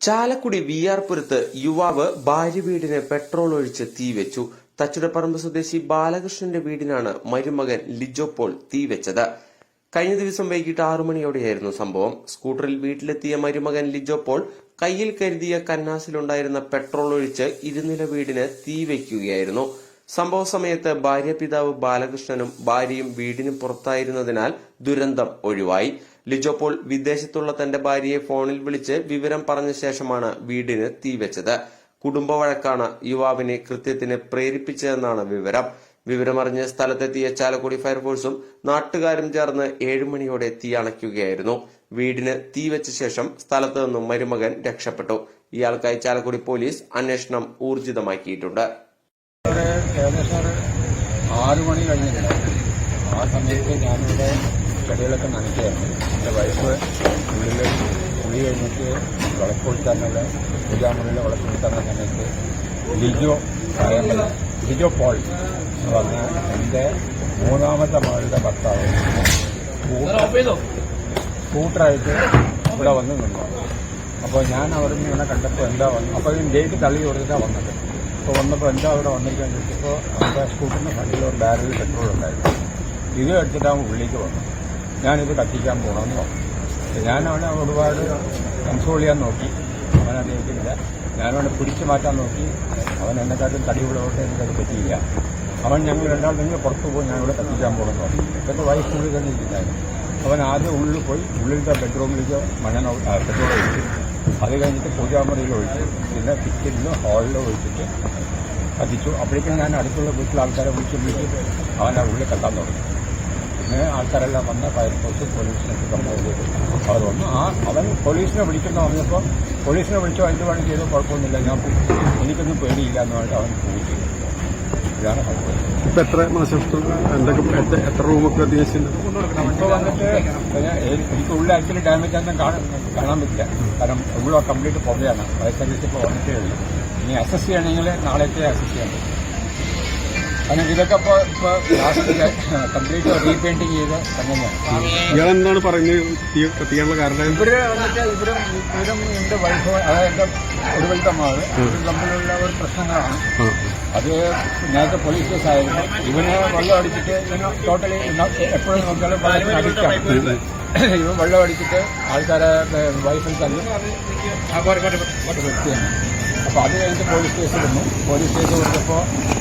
Chalakudy V R പുരത്ത് യുവാവ് ഭാര്യ വീടിന് പെട്രോൾ ഒഴിച്ച് തീവെച്ചു തച്ചുടപ്പറമ്പ് സ്വദേശി ബാലകൃഷ്ണന്റെ വീടിനാണ് മരുമകൻ ലിജോ പോൾ തീവെച്ചത് കഴിഞ്ഞ ദിവസം വൈകിട്ട് ആറു മണിയോടെയായിരുന്നു സംഭവം. സ്കൂട്ടറിൽ വീട്ടിലെത്തിയ മരുമകൻ ലിജോ പോൾ കയ്യിൽ കരുതിയ കന്നാസിലുണ്ടായിരുന്ന പെട്രോൾ ഒഴിച്ച് ഇരുനില വീടിന് തീവെക്കുകയായിരുന്നു സംഭവ സമയത്ത് ഭാര്യ പിതാവ് ബാലകൃഷ്ണനും ഭാര്യയും വീടിന് പുറത്തായിരുന്നതിനാൽ ദുരന്തം ഒഴിവായി. ലിജോപോൾ വിദേശത്തുള്ള തന്റെ ഭാര്യയെ ഫോണിൽ വിളിച്ച് വിവരം പറഞ്ഞ ശേഷമാണ് വീടിന് തീവച്ചത്. കുടുംബ വഴക്കാണ് യുവാവിനെ കൃത്യത്തിന് പ്രേരിപ്പിച്ചതെന്നാണ് വിവരം. വിവരമറിഞ്ഞ് സ്ഥലത്തെത്തിയ ചാലക്കുടി ഫയർഫോഴ്സും നാട്ടുകാരും ചേർന്ന് ഏഴുമണിയോടെ തീ അണയ്ക്കുകയായിരുന്നു വീടിന് തീവച്ച ശേഷം സ്ഥലത്ത് നിന്നും മരുമകൻ രക്ഷപ്പെട്ടു. ഇയാൾക്കായി ചാലക്കുടി പോലീസ് അന്വേഷണം ഊർജിതമാക്കിയിട്ടുണ്ട്. ഏകദേശം ആറ് മണി കഴിഞ്ഞിട്ടുണ്ട് ആ സമയത്ത് ഞാനിവിടെ ചെടികളൊക്കെ നനയ്ക്കുകയായിരുന്നു എന്റെ വൈഫ് ഉള്ളിൽ കുളി കഴിഞ്ഞിട്ട് വിളക്കൊടുത്താനുള്ള പൂജാമുറിയിൽ വിളക്കൊടുത്താനുള്ള സമയത്ത് ലിജോ പറയമ്പല ലിജോ പോൾ എന്ന് പറഞ്ഞ എന്റെ മൂന്നാമത്തെ മകളുടെ ഭർത്താവ് സ്കൂട്ടറായിട്ട് ഇവിടെ വന്ന് നിന്നു. അപ്പോൾ ഞാൻ അവിടെ നിന്ന് ഇങ്ങനെ കണ്ടപ്പോൾ എന്താ വന്നു? അപ്പോൾ ഡേറ്റ് തള്ളി കൊടുത്തിട്ടാണ് വന്നത്. അപ്പോൾ വന്നപ്പോൾ എന്താ അവിടെ വന്നിരിക്കാൻ ചോദിച്ചപ്പോൾ അവിടെ സ്കൂട്ടറിന്റെ ഫ്രണ്ടിൽ ഒരു ബാരലിൽ പെട്രോൾ ഉണ്ടായിരുന്നു. ഇത് എടുത്തിട്ടാകുമ്പോൾ ഉള്ളിലേക്ക് വന്നു. ഞാനിത് കത്തിക്കാൻ പോകണമെന്ന് പറഞ്ഞു. ഞാനവിടെ അവനെ ഒരുപാട് കൺട്രോൾ ചെയ്യാൻ നോക്കി. അവൻ അറിയിക്കില്ല ഞാനവനെ പിടിച്ചു മാറ്റാൻ നോക്കി. അവൻ എന്നെക്കാട്ടും തടിയുള്ളതുകൊണ്ട് എനിക്കത് പറ്റിയില്ല. അവൻ ഞങ്ങൾ രണ്ടാൾ നിങ്ങൾ പുറത്തു പോയി ഞാനിവിടെ കത്തിക്കാൻ പോകണമെന്ന് പറഞ്ഞു. എന്റെ വൈഫ് ഉള്ളിൽ തന്നെ ഇരിക്കുന്നതായിരുന്നു അവൻ ആദ്യം ഉള്ളിൽ പോയി ഉള്ളിലത്തെ ബെഡ്റൂമിലേക്ക് മണ്ണെണ്ണ പെട്രോൾ ഒഴിച്ചു. അത് കഴിഞ്ഞിട്ട് പൂജാമുറിയിൽ ഒഴിച്ചു. പിന്നെ കിച്ചണിലും ഹാളിലും ഒഴിച്ചിട്ട് കത്തിച്ചു അപ്പോഴേക്കും ഞാൻ അടുത്തുള്ള വീട്ടിലെ ആൾക്കാരെ വിളിച്ച് വിളിച്ച് അവനെ ഉള്ളിൽ കത്താൻ തുടങ്ങി. പിന്നെ ആൾക്കാരെല്ലാം വന്ന് ഫയർഫോഴ്സ് പോലീസിനൊക്കെ കംപ്ലൈന്റ് ചെയ്തു. അവർ വന്നു ആ അവൻ പോലീസിനെ വിളിക്കുന്ന. പറഞ്ഞപ്പോൾ പോലീസിനെ വിളിച്ചോ അതിന്റെ വേണം ചെയ്തോ. കുഴപ്പമൊന്നുമില്ല. ഞാൻ എനിക്കൊന്നും പേടിയില്ല എന്ന് പറഞ്ഞിട്ട് അവൻ പോയി. ചെയ്തു ഇതാണ് ഇപ്പൊ എത്ര മാസം എന്തൊക്കെ എത്ര- റൂമൊക്കെ എനിക്ക് ഉള്ളിൽ ആക്ച്വലി ഡാമേജ് ആണെന്ന് കാണാൻ പറ്റില്ല. കാരണം ഉള്ള കംപ്ലീറ്റ് പുകയാണ് ഫയർ സർവീസ് ഇപ്പോൾ വന്നിട്ടേ ഉള്ളൂ. ഇനി അസസ് ചെയ്യണമെങ്കിൽ നാളേക്ക് അസസ് പറ്റും കാരണം ഇതൊക്കെ ഇപ്പോൾ ഇപ്പോൾ ലാസ്റ്റ് കംപ്ലീറ്റ് റീപെയിന്റിങ് ചെയ്ത് എന്താണ് പറയുന്നത്? കാരണം? ഇവർ വന്നിട്ട് ഇവരും ഇവരും എന്റെ വൈഫ് അതായത് ഒരു ഒരുവലത്തെ മാവ് ഇവരും തമ്മിലുള്ള ഒരു പ്രശ്നങ്ങളാണ്. അത് നേരത്തെ പോലീസ് കേസായിരുന്നു ഇവനെ വെള്ളം അടിച്ചിട്ട് ഇവന് ടോട്ടലി എപ്പോഴും നോക്കിയാലും ഇവൻ വെള്ളം അടിച്ചിട്ട് ആൾക്കാരെ വൈഫിൽ തന്നെ ഒരു വ്യക്തിയാണ് അപ്പോൾ അത് കഴിഞ്ഞിട്ട് പോലീസ് കേസ് വന്നു പോലീസ് കേസ് കൊടുത്തപ്പോൾ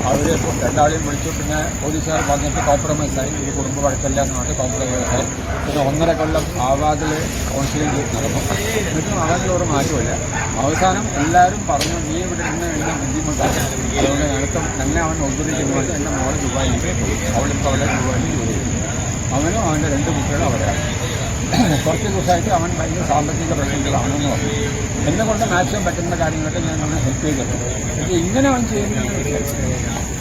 അവർ രണ്ടാളെയും വിളിച്ചു. പിന്നെ പോലീസുകാർ പറഞ്ഞിട്ട് കോംപ്രമൈസ് ആയി. ഇത് കുടുംബ വഴക്കല്ല എന്ന് പറഞ്ഞിട്ട് കോംപ്രമൈസ് ആയി. പിന്നെ ഒന്നര കൊല്ലം ആവാതിൽ കൗൺസിലിംഗ് നടന്നു. എന്നിട്ടും ആവാതിൽ ഒരു മാറ്റമില്ല. അവസാനം എല്ലാവരും പറഞ്ഞു നീ ഇവിടെ നിന്ന് എന്നെ ബുദ്ധിമുട്ടാണ്. അതുകൊണ്ട് നിനക്ക് തന്നെ അവൻ ഒതുരിക്കുന്നത് എന്റെ മോളെ ദുബായിൽ അവളിപ്പോൾ അവളെ ദുബായിൽ ജോലി ചെയ്യുന്നു അവനും അവന്റെ രണ്ട് കുട്ടികളും അവിടെയാണ്. കുറച്ച് ദിവസമായിട്ട് അവൻ ഭയങ്കര സാമ്പത്തിക പ്രശ്നങ്ങളാണെന്ന് പറഞ്ഞു. എന്നെ കൊണ്ട് മാക്സിമം പറ്റുന്ന കാര്യങ്ങളൊക്കെ ഞാൻ അവനെ ഹെൽപ്പ് ചെയ്തിട്ടുണ്ട്. പക്ഷേ ഇങ്ങനെ അവൻ ചെയ്യുന്നത്